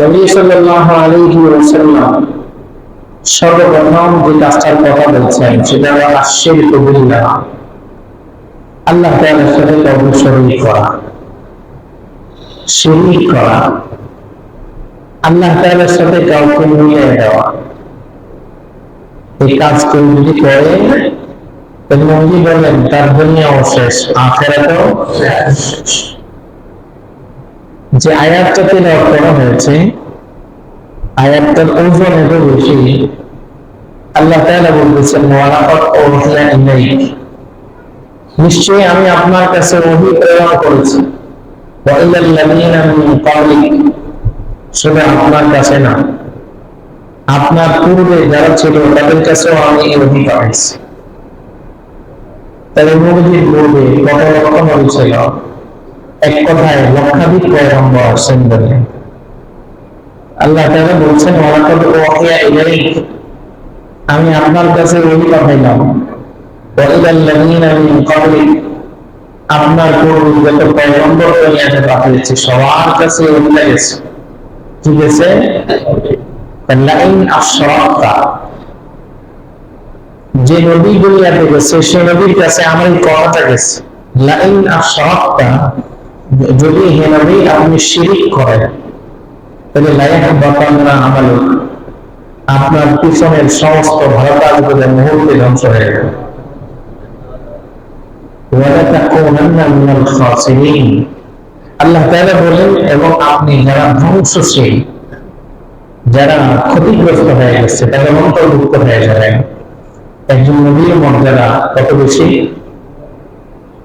নবী সাল্লাল্লাহু আলাইহি ওয়াসাল্লাম সর্বপ্রথম যে কাজটার কথা বলছেন, সেটা হলো আশ্বির কবিল্লাহ আল্লাহ তাআলার সাথে করা। করা। আল্লাহ তাআলার সাথে কাউকে মিলিয়ে দেওয়া। এই যদি করে, তাহলে বলেন, তার দুনিয়াও শেষ, আখেরাতেও শেষ। যে আয়াতটা তেলাওয়াত করা হয়েছে, আয়াতটার ওজন এত বেশি, আল্লাহ তাআলা বলতেছেন, ওয়ালাকাদ উহিয়া ইলাইক। নিশ্চয়ই আমি আপনার কাছে ওহী প্রেরণ করেছি। ওয়া আপনার কাছে না। আপনার পূর্বে যারা ছিল, তাদের কাছেও আমি তাহলে নবীজির পূর্বে ছিল এক কথায় লক্ষাধিক পয়গম্বর বলে আল্লাহ তাআলা বলছেন আমি আপনার কাছে ওহী পাঠাইলাম। আপনার পূর্বে সবার কাছে যে দুনিয়াতে গেছে, সে নবীর কাছে আমার কথাটা গেছে। লাইন যদি হে নবী আপনি শিরিক করেন, তাহলে লাইন বাতানা আমালুক। আপনার পিছনের সমস্ত ভালো কাজগুলো মুহূর্তে ধ্বংস হয়ে যাবে আল্লাহ বলেন, এবং আপনি যারা ধ্বংসশীল, যারা ক্ষতিগ্রস্ত হয়ে গেছে, তাদের অন্তর্ভুক্ত হয়ে যাবেন। একজন নবীর মর্যাদা কত বেশি?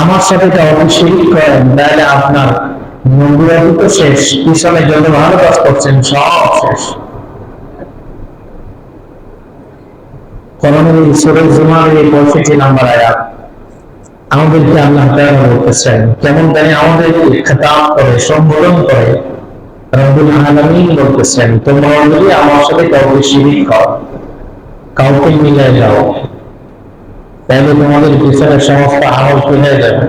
আমার সাথে কাউকে শিরিক করেন? তাহলে আপনার নবুয়াদি তো শেষ। পিছনে যত ভালো কাজ করছেন, সব শেষ। জুমার এই নাম্বার আয়াত, আমাদেরকে আল্লাহ কেমন আমাদেরকে খেতাব করে, সম্বোধন করে। আলামিন বলতেছেন, তোমরা আমার সাথে কাউকে শিরিক করো। কাউকে মিলে যাও। তাহলে তোমাদের পিছনে সমস্ত আমল ফেলে যাবে?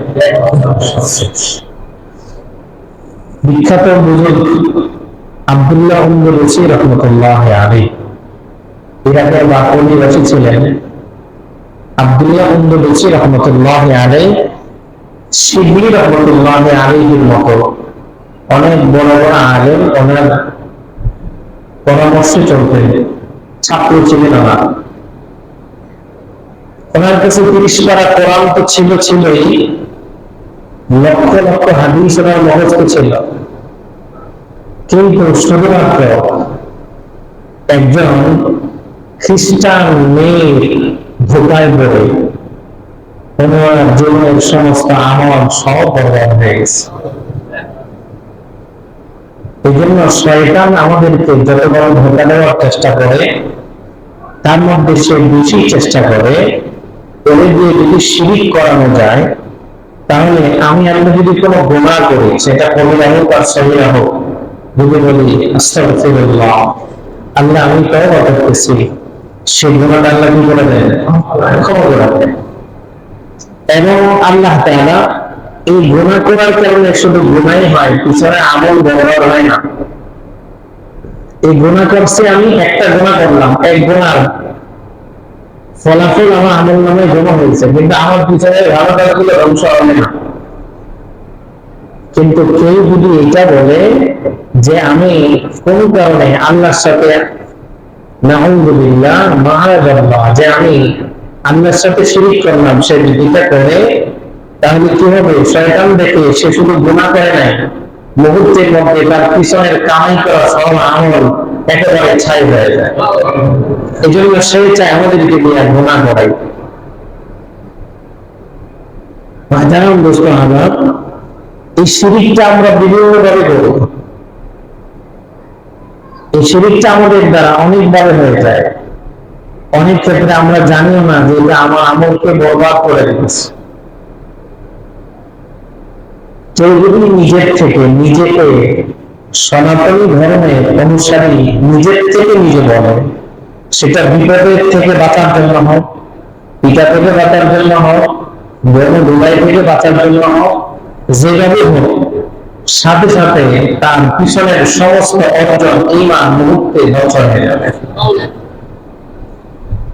বিখ্যাত বুজুর্গ আব্দুল্লাহ উম্মুর রহমতুল্লাহ আলী ইরাকের বাকলি রসি ছিলেন আব্দুল্লাহ রসি রহমতুল্লাহ রহমতুল্লাহ আলীর মতো অনেক বড় বড় আলেম পরামর্শে চলতেন ছাত্র ছিলেন ওনার। ওনার কাছে তিরিশ পারা কোরআন তো ছিল, ছিলই। লক্ষ লক্ষ হাদিস ওনার মহস্ত ছিল। কিন্তু শুধুমাত্র একজন খ্রিস্টান মেয়ের ধোকায় পড়ে ওনার জীবনের সমস্ত আমল সব বরবাদ হয়ে এই জন্য শয়তান আমাদেরকে যত বড় ধোকা দেওয়ার চেষ্টা করে, তার মধ্যে সে বেশি চেষ্টা করে ওদের দিয়ে যদি শিরিক করানো যায়, তাহলে আমি আপনি যদি কোনো গোনা করি, সেটা কবিরা হোক আর সবিরা হোক যদি বলি, আস্তাগফিরুল্লাহ, আল্লাহ আমি তওবা করতেছি, সেই গুণাটা আল্লাহ কি করে দেন? ক্ষমা করে দেন। এবং আল্লাহ তাআলা এই গুনাহ করার কারণে শুধু গুনাই হয়, পিছনে আমল ব্যবহার হয় না। এই গুনাহ করছি আমি, একটা গুনাহ করলাম, এক গুনার ফলাফল আমার আমল নামে জমা হয়েছে, কিন্তু আমার পিছনে ভালো কাজগুলো ধ্বংস হবে না। কিন্তু কেউ যদি এটা বলে যে আমি কোন কারণে আল্লাহর সাথে নাহুদুলিল্লাহ মাহারাজাল্লাহ, যে আমি আল্লাহর সাথে শিরিক করলাম, সে যদি এটা করে, তাহলে কি হবে? শয়তান দেখে সে শুধু গুণা করে নাই, মুহূর্তের মধ্যে তার পিছনের কামাই করা সব আমল একেবারে ছাই হয়ে যায়। এই জন্য সে চায় আমাদেরকে দিয়ে গুণা করাই। বাজারাম দোস্ত আমার এই শিরিকটা আমরা বিভিন্ন ভাবে করব এই শিরিকটা আমাদের দ্বারা অনেকভাবে হয়ে যায়। অনেক ক্ষেত্রে আমরা জানিও না যে এটা আমার আমলকে বরবাদ করে দিতেছে কেউ যদি নিজের থেকে নিজেকে সনাতনী ধর্মের অনুসারী নিজের থেকে নিজে বলে। সেটা বিপদের থেকে বাঁচার জন্য হোক, পিতা থেকে বাঁচার জন্য হোক বন থেকে বাঁচার জন্য হোক, যেভাবে হোক, সাথে সাথে তার পিছনের সমস্ত অর্জন ইমান মুহূর্তে বছর হয়ে যাবে।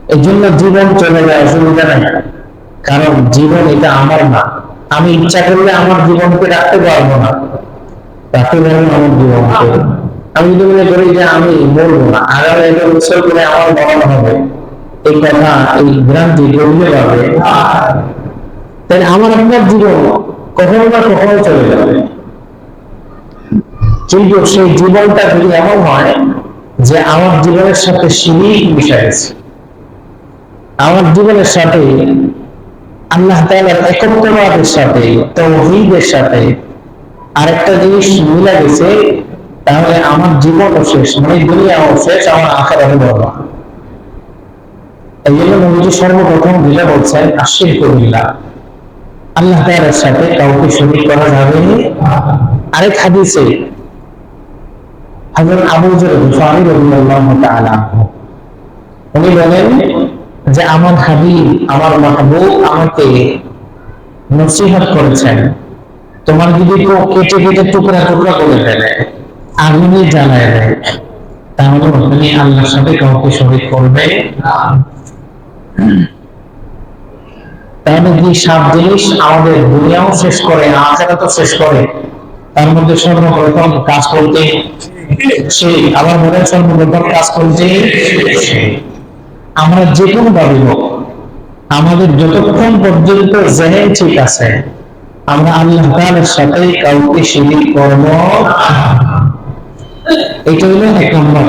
এই জন্য জীবন চলে যায়, অসুবিধা নেই। কারণ জীবন এটা আমার না। আমি ইচ্ছা করলে আমার জীবনকে রাখতে পারব না। না আমার জীবনকে আমি যদি মনে করি যে আমি মরবো না, আগামী এক বছর করে আমার হবে এই কথা এই ভ্রান্তি আমার আপনার জীবন কখনো না কখনো চলে যাবে কিন্তু সেই জীবনটা যদি এমন হয় যে আমার জীবনের সাথে শিরিক মিশে গেছে আমার জীবনের সাথে আল্লাহ তাআলার একত্ববাদের সাথে তৌহিদের সাথে আরেকটা জিনিস মিলে গেছে, তাহলে আমার জীবনও শেষ মানে দুনিয়াও শেষ, আমার আখেরাতও বড়। এই জন্য নবীজি সর্বপ্রথম যেটা বলছেন আশির কবিল্লা আল্লাহ তাআলার সাথে কাউকে শরীক করা যাবে আরেক হাদিসে হযরত আবু যর গফারি তাআলা উনি বলেন যে, আমার হাবিব, আমার মাহবুব আমাকে নসিহত করেছেন তোমার যদি কেউ কেটে কেটে টুকরা টুকরা করে ফেলে, আগুনে জ্বালায় দেয়, তাহলে তুমি আল্লাহর সাথে কাউকে শরীক করবে তাহলে কি সাত জিনিস আমাদের দুনিয়াও শেষ করে, আখেরাতও শেষ করে? তার মধ্যে সর্বপ্রথম কাজ করতে সেই আমার মনে সর্বপ্রথম কাজ করতে আমরা যে কোনো ভাবে হোক, আমাদের যতক্ষণ পর্যন্ত জেহেন ঠিক আছে আমরা আল্লাহ তাআলার সাথে কাউকে শিরিক করব এটা হলো এক নম্বর।